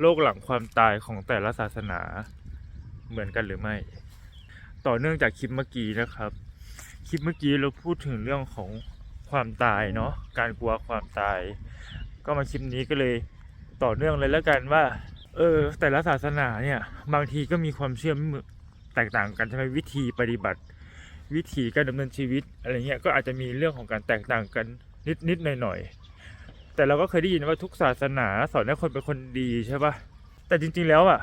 โลกหลังความตายของแต่ละศาสนาเหมือนกันหรือไม่ ต่อเนื่องจากคลิปเมื่อกี้นะครับ คลิปเมื่อกี้เราพูดถึงเรื่องของความตายเนาะการกลัวความตาย ก็มาคลิปนี้ก็เลยต่อเนื่องเลยแล้วกันว่าเออแต่ละศาสนาเนี่ยบางทีก็มีความเชื่อไม่แตกต่างกันใช่ไหมวิธีปฏิบัติ วิธีการดำเนินชีวิตอะไรเงี้ยก็อาจจะมีเรื่องของการแตกต่างกันนิดนิดหน่อยหน่อย แต่เราก็เคยได้ยินว่าทุกศาสนาสอนให้คนเป็นคนดีใช่ปะแต่จริงๆแล้วอะ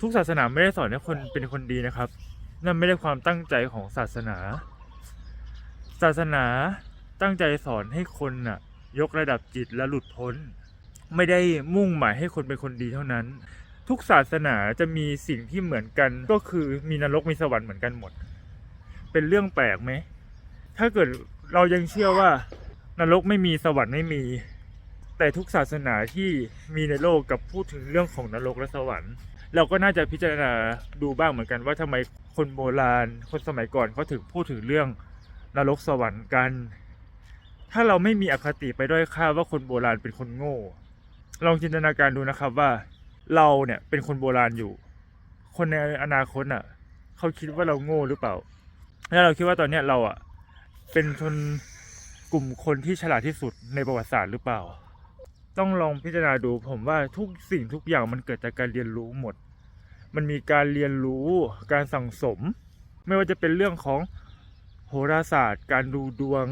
ทุกศาสนาไม่ได้สอนให้คนเป็นคนดีนะครับ นั่นไม่ได้ความตั้งใจของศาสนา ศาสนาตั้งใจสอนให้คนน่ะ ยกระดับจิตและหลุดพ้น ไม่ได้มุ่งหมายให้คนเป็นคนดีเท่านั้น ทุกศาสนาจะมีสิ่งที่เหมือนกัน ก็คือมีนรกมีสวรรค์เหมือนกันหมด เป็นเรื่องแปลกไหมถ้าเกิดเรายังเชื่อว่านรกไม่มีสวรรค์ไม่มี แต่ทุกศาสนาที่มีในโลกกับพูดถึงเรื่องของนรกและสวรรค์ เราก็น่าจะพิจารณาดูบ้างเหมือนกันว่าทำไมคนโบราณ คนสมัยก่อนเขาถึงพูดถึงเรื่องนรกสวรรค์กัน ถ้าเราไม่มีอคติไปด้อยค่าว่าคนโบราณเป็นคนโง่ ลองจินตนาการดูนะครับว่าเราเนี่ยเป็นคนโบราณอยู่ คนในอนาคตอะเขาคิดว่าเราโง่หรือเปล่า แล้วเราคิดว่าตอนเนี้ยเราอะเป็นชนกลุ่มคนที่ฉลาดที่สุดในประวัติศาสตร์หรือเปล่า ต้องลองพิจารณาดูผมว่าทุกสิ่งทุกอย่างมันเกิดจากการเรียนรู้หมด มันมีการเรียนรู้การสั่งสม ไม่ว่าจะเป็นเรื่องของโหราศาสตร์ การดูดวง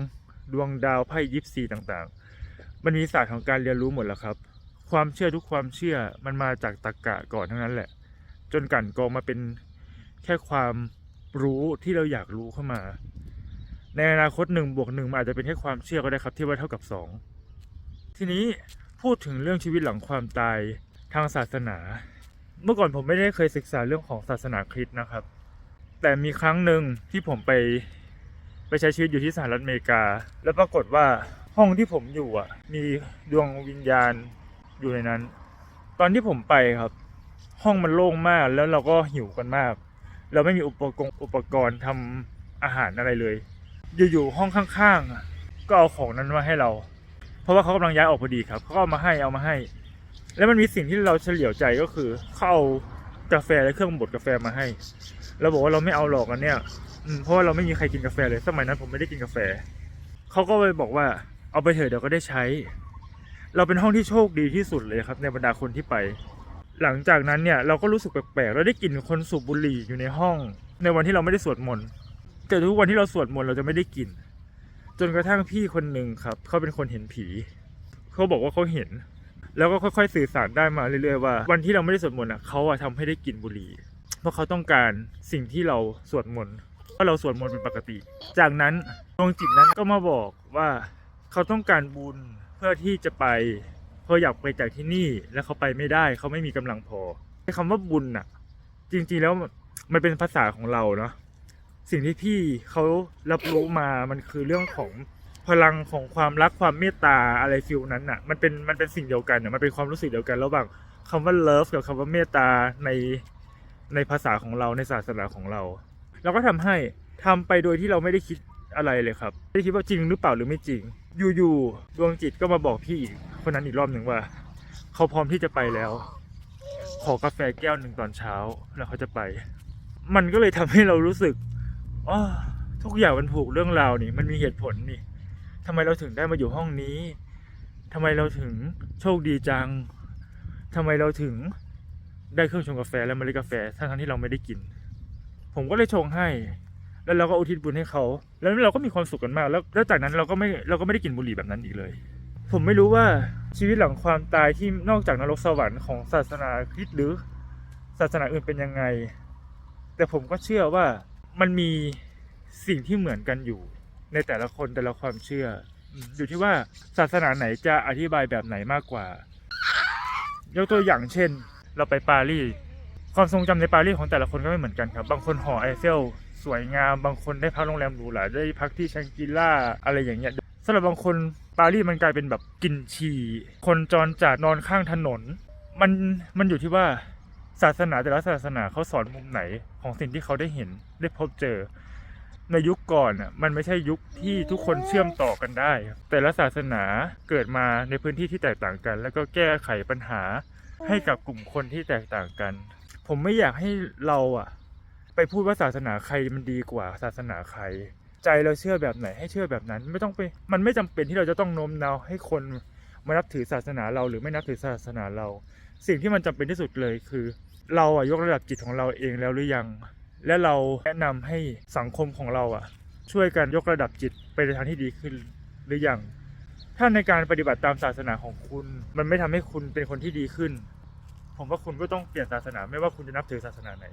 ดวงดาวไพ่ยิปซีต่างๆ มันมีศาสตร์ของการเรียนรู้หมดแล้วครับ ความเชื่อทุกความเชื่อมันมาจากตรรกะก่อนทั้งนั้นแหละ จนกลั่นกรองมาเป็นแค่ความรู้ที่เราอยากรู้เข้ามา ในอนาคตหนึ่งบวกหนึ่งมันอาจจะเป็นแค่ความเชื่อก็ได้ครับที่ว่าเท่ากับสองทีนี้ พูดถึงเรื่องชีวิตหลังความตายทางศาสนา เมื่อก่อนผมไม่ได้เคยศึกษาเรื่องของศาสนาคริสต์นะครับ แต่มีครั้งหนึ่งที่ผมไปไปใช้ชีวิตอยู่ที่สหรัฐอเมริกา แล้วปรากฏว่าห้องที่ผมอยู่อะ มีดวงวิญญาณอยู่ในนั้น ตอนที่ผมไปครับ ห้องมันโล่งมากแล้วเราก็หิวกันมาก เราไม่มีอุปกรณ์อุปกรณ์ทำอาหารอะไรเลย อยู่ๆห้องข้างๆก็เอาของนั้นมาให้เรา เพราะว่าเขากำลังย้ายออกพอดีครับเขาก็เอามาให้เอามาให้ แล้วมันมีสิ่งที่เราเฉลียวใจก็คือเขาเอากาแฟและเครื่องบดกาแฟมาให้เราบอกว่าเราไม่เอาหรอกอันเนี้ยเพราะว่าเราไม่มีใครกินกาแฟเลย สมัยนั้นผมไม่ได้กินกาแฟเขาก็เลยบอกว่าเอาไปเถอะเดี๋ยวก็ได้ใช้ เราเป็นห้องที่โชคดีที่สุดเลยครับ ในบรรดาคนที่ไป หลังจากนั้นเนี่ยเราก็รู้สึกแปลกๆเราได้กลิ่นคนสูบบุหรี่อยู่ในห้อง ในวันที่เราไม่ได้สวดมนต์แต่ทุกวันที่เราสวดมนต์เราจะไม่ได้กลิ่น นกระทั่งพี่คนหนึ่งครับ เขาเป็นคนเห็นผี เขาบอกว่าเขาเห็น แล้วก็ค่อยๆสื่อสารได้มาเรื่อยๆว่า วันที่เราไม่ได้สวดมนต์อะเขาอะทำให้ได้กลิ่นบุหรี่เพราะเขาต้องการสิ่งที่เราสวดมนต์เพราะเราสวดมนต์เป็นปกติ จากนั้นดวงจิตนั้นก็มาบอกว่าเขาต้องการบุญเพื่อที่จะไปเขาอยากไปจากที่นี่แล้วเขาไปไม่ได้เขาไม่มีกำลังพอไอ้คำว่าบุญอะ จริงๆแล้วมันเป็นภาษาของเราเนาะ สิ่งที่พี่เขารับรู้มามันคือเรื่องของพลังของความรักความเมตตาอะไรฟิลนั้นอะ มันเป็นมันเป็นสิ่งเดียวกันอะมันเป็นความรู้สึกเดียวกันระหว่างคำว่า love กับคำว่าเมตตาในในภาษาของเราในศาสนาของเราเราก็ทำให้ทำไปโดยที่เราไม่ได้คิดอะไรเลยครับไม่ได้คิดว่าจริงหรือเปล่าหรือไม่จริง อยู่ๆดวงจิตก็มาบอกพี่อีกคนนั้นอีกรอบหนึ่งว่า เขาพร้อมที่จะไปแล้ว ขอกาแฟแก้วหนึ่งตอนเช้าแล้วเขาจะไป มันก็เลยทำให้เรารู้สึก อ๋อทุกอย่างมันผูกเรื่องราวนี่ มันมีเหตุผลนี่ทำไมเราถึงได้มาอยู่ห้องนี้ทำไมเราถึงโชคดีจังทำไมเราถึงได้เครื่องชงกาแฟและเมล็ดกาแฟทั้งที่เราไม่ได้กิน ผมก็เลยชงให้ แล้วเราก็อุทิศบุญให้เขา แล้วเราก็มีความสุขกันมาก แล้วแล้วจากนั้นเราก็ไม่เราก็ไม่ได้กินบุหรี่แบบนั้นอีกเลย ผมไม่รู้ว่าชีวิตหลังความตายที่นอกจากนรกสวรรค์ของศาสนาคริสต์หรือศาสนาอื่นเป็นยังไง แต่ผมก็เชื่อว่า มันมีสิ่งที่เหมือนกันอยู่ ในแต่ละคนแต่ละความเชื่อ อยู่ที่ว่าศาสนาไหนจะอธิบายแบบไหนมากกว่า ยกตัวอย่างเช่น เราไปปารีสความทรงจำในปารีสของแต่ละคนก็ไม่เหมือนกันครับ บางคนหอไอเฟลสวยงาม บางคนได้พักโรงแรมหรูหราได้พักที่แชงกรีล่าอะไรอย่างเงี้ยสำหรับบางคนปารีสมันกลายเป็นแบบกินฉี่คนจรจัดนอนข้างถนน มันมันอยู่ที่ว่า ศาสนาแต่ละศาสนาเขาสอนมุมไหนของสิ่งที่เขาได้เห็นได้พบเจอ ในยุคก่อนอะมันไม่ใช่ยุคที่ทุกคนเชื่อมต่อกันได้ แต่ละศาสนาเกิดมาในพื้นที่ที่แตกต่างกัน แล้วก็แก้ไขปัญหาให้กับกลุ่มคนที่แตกต่างกัน ผมไม่อยากให้เราอะไปพูดว่าศาสนาใครมันดีกว่าศาสนาใคร ใจเราเชื่อแบบไหนให้เชื่อแบบนั้น ไม่ต้องไปมันไม่จำเป็นที่เราจะต้องโน้มน้าวให้คน มานับถือศาสนาเราหรือไม่นับถือศาสนาเรา สิ่งที่มันจำเป็นที่สุดเลยคือ เราอะยกระดับจิตของเราเองแล้วหรือยัง และเราแนะนำให้สังคมของเราอะช่วยกันยกระดับจิตไปในทางที่ดีขึ้นหรือยัง ถ้าในการปฏิบัติตามศาสนาของคุณ มันไม่ทำให้คุณเป็นคนที่ดีขึ้น ผมว่าคุณก็ต้องเปลี่ยนศาสนาไม่ว่าคุณจะนับถือศาสนาไหน